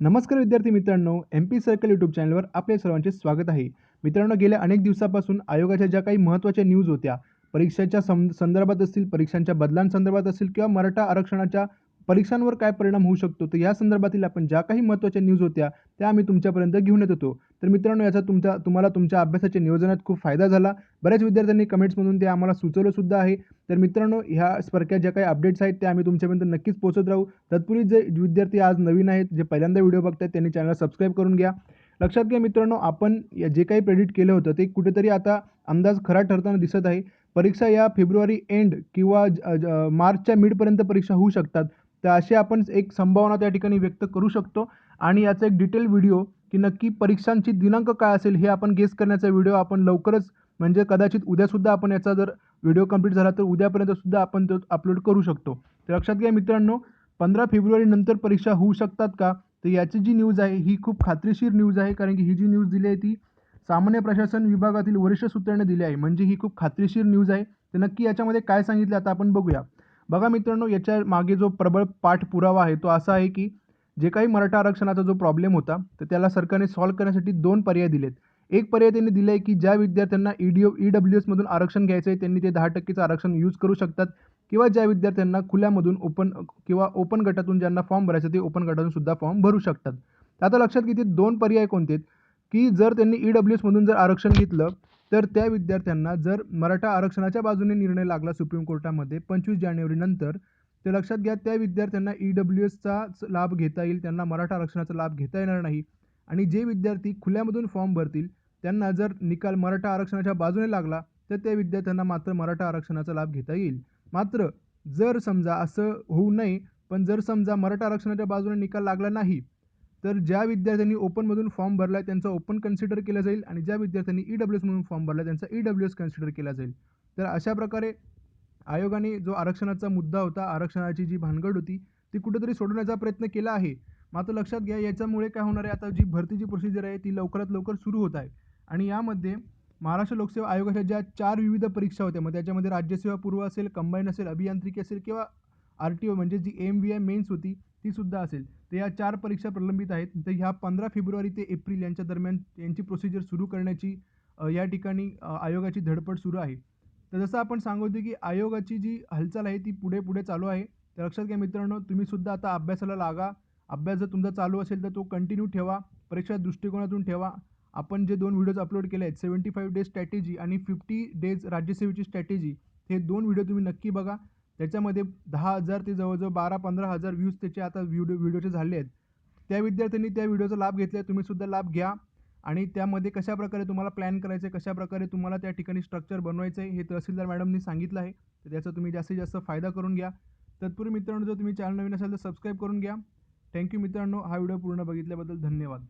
नमस्कार विद्यार्थी मित्रांनो एम पी सर्कल यूट्यूब चॅनलवर आपले सर्वांचे स्वागत आहे. मित्रांनो गेल्या अनेक दिवसापासून आयोगाच्या ज्या काही महत्त्वाच्या न्यूज होत्या परीक्षेच्या सं संदर्भात असतील परीक्षांच्या बदलांसंदर्भात असतील किंवा मराठा आरक्षणाच्या परीक्षांवर काय परिणाम होऊ शकतो तर या संदर्भातील आपण ज्या काही महत्त्वाच्या न्यूज होत्या त्या आम्ही तुमच्यापर्यंत घेऊन येत होतो. तर मित्रांनो याचा तुमच्या तुम्हाला तुमच्या अभ्यासाच्या नियोजनात खूप फायदा झाला. बऱ्याच विद्यार्थ्यांनी कमेंट्समधून ते आम्हाला सुचवलंसुद्धा आहे. तर मित्रांनो ह्या सारख्या ज्या काही अपडेट्स आहेत त्या आम्ही तुमच्यापर्यंत नक्कीच पोहोचत राहू. तत्पूर्वी जे विद्यार्थी आज नवीन आहेत जे पहिल्यांदा व्हिडिओ बघतात त्यांनी चॅनल सबस्क्राईब करून घ्या. लक्षात घ्या मित्रांनो आपण या जे काही प्रेडिक्ट केलं होतं ते कुठेतरी आता अंदाज खरा ठरताना दिसत आहे. परीक्षा या फेब्रुवारी एंड किंवा ज- ज- मार्चच्या मिडपर्यंत परीक्षा होऊ शकतात. तर अशी आपण एक संभावना त्या ठिकाणी व्यक्त करू शकतो. आणि याचा एक डिटेल व्हिडिओ की नक्की परीक्षांची दिनांक काय असेल हे आपण गेस करण्याचा व्हिडिओ आपण लवकरच म्हणजे कदाचित उद्यासुद्धा आपण याचा जर व्हिडिओ कंप्लीट झाला तर उद्यापर्यंतसुद्धा आपण तो अपलोड करू शकतो. तर लक्षात घ्या मित्रांनो पंधरा फेब्रुवारीनंतर परीक्षा होऊ शकतात का? तर याची जी न्यूज आहे ही खूप खात्रीशीर न्यूज आहे कारण की ही जी न्यूज दिली आहे ती सामान्य प्रशासन विभागातील वरिष्ठ सूत्रांनी दिली आहे. म्हणजे ही खूप खात्रीशीर न्यूज आहे. तर नक्की याच्यामध्ये काय सांगितलं आता आपण बघूया. बघा मित्रांनो याच्या मागे जो प्रबळ पाठपुरावा आहे तो असा आहे की जे काही मराठा आरक्षणाचा जो प्रॉब्लेम होता तर त्याला सरकारने सॉल्व्ह करण्यासाठी दोन पर्याय दिलेत. एक पर्याय त्यांनी दिला आहे की ज्या विद्यार्थ्यांना E D O E W एसमधून आरक्षण घ्यायचं आहे त्यांनी ते दहा टक्केचं आरक्षण यूज करू शकतात. किंवा ज्या विद्यार्थ्यांना खुल्यामधून ओपन किंवा ओपन गटातून ज्यांना फॉर्म भरायचं ते ओपन गटातून सुद्धा फॉर्म भरू शकतात. आता लक्षात घेते दोन पर्याय कोणते आहेत? की जर त्यांनी ई डब्ल्यू एसमधून जर आरक्षण घेतलं तर त्या विद्यार्थ्यांना जर मराठा आरक्षणाच्या बाजूने निर्णय लागला सुप्रीम कोर्टामध्ये पंचवीस जानेवारीनंतर ते लक्षात घ्या त्या विद्यार्थ्यांना ई डब्ल्यू एसचा लाभ घेता येईल. त्यांना मराठा आरक्षणाचा लाभ घेता येणार नाही. आणि जे विद्यार्थी खुल्यामधून फॉर्म भरतील त्यांना जर निकाल मराठा आरक्षणाच्या बाजूने लागला तर त्या विद्यार्थ्यांना मात्र मराठा आरक्षणाचा लाभ घेता येईल. मात्र जर समजा असं होऊ नये पण जर समजा मराठा आरक्षणाच्या बाजूने निकाल लागला नाही तर ज्या विद्यार्थ्यांनी ओपनमधून फॉर्म भरला आहे त्यांचा ओपन कन्सिडर केला जाईल. आणि ज्या विद्यार्थ्यांनी ई डब्ल्यू एसमधून फॉर्म भरला आहे त्यांचा ई डब्ल्यू एस कन्सिडर केला जाईल. तर अशा प्रकारे आयोगाने जो आरक्षणाचा मुद्दा होता आरक्षणाची जी भानगड होती ती कुठेतरी सोडवण्याचा प्रयत्न केला आहे. मात्र लक्षात घ्या याच्यामुळे काय होणार आहे? आता जी भरतीची प्रोसिजर आहे ती लवकरात लवकर सुरू होत आहे. आणि यामध्ये महाराष्ट्र लोकसेवा आयोगाच्या ज्या चार विविध परीक्षा होत्या मग त्याच्यामध्ये राज्यसेवा पूर्व असेल कंबाईन असेल अभियांत्रिकी असेल किंवा आर टी ओ म्हणजे G M V I mains होती ती सुद्धा असेल. तर या चार परीक्षा प्रलंबित आहेत. तर ह्या पंधरा फेब्रुवारी ते एप्रिल यांच्या दरम्यान यांची प्रोसिजर सुरू करण्याची या ठिकाणी आयोगाची धडपड सुरू आहे. तर जसं आपण सांगतो की आयोगाची जी हालचाल आहे ती पुढे पुढे चालू आहे. तर लक्षात घ्या मित्रांनो तुम्हीसुद्धा आता अभ्यासाला लागा. अभ्यास जर तुमचा चालू असेल तर तो कंटिन्यू ठेवा. परीक्षा दृष्टिकोनातून ठेवा. आपण जे दोन व्हिडिओज अपलोड केले आहेत सेवन्टी फाईव्ह डेज स्ट्रॅटेजी आणि फिफ्टी डेज राज्यसेवेची स्ट्रॅटेजी हे दोन व्हिडिओ तुम्ही नक्की बघा. त्याच्यामध्ये दहा हजार ते जवळजवळ बारा पंधरा हजार व्ह्यूज त्याचे आता व्हिडिओ व्हिडिओचे झाले आहेत. त्या विद्यार्थ्यांनी त्या व्हिडिओचा लाभ घेतला आहे तुम्हीसुद्धा लाभ घ्या. आणि त्यामध्ये कशाप्रकारे तुम्हाला प्लॅन करायचं आहे कशाप्रकारे तुम्हाला त्या ठिकाणी स्ट्रक्चर बनवायचं आहे हे तहसीलदार मॅडमनी सांगितलं आहे. तर त्याचा तुम्ही जास्तीत जास्त फायदा करून घ्या. तत्पूर्वी मित्रांनो जर तुम्ही चॅनल नवीन असाल तर सबस्क्राईब करून घ्या. थँक्यू मित्रांनो. हा व्हिडिओ पूर्ण बघितल्याबद्दल धन्यवाद.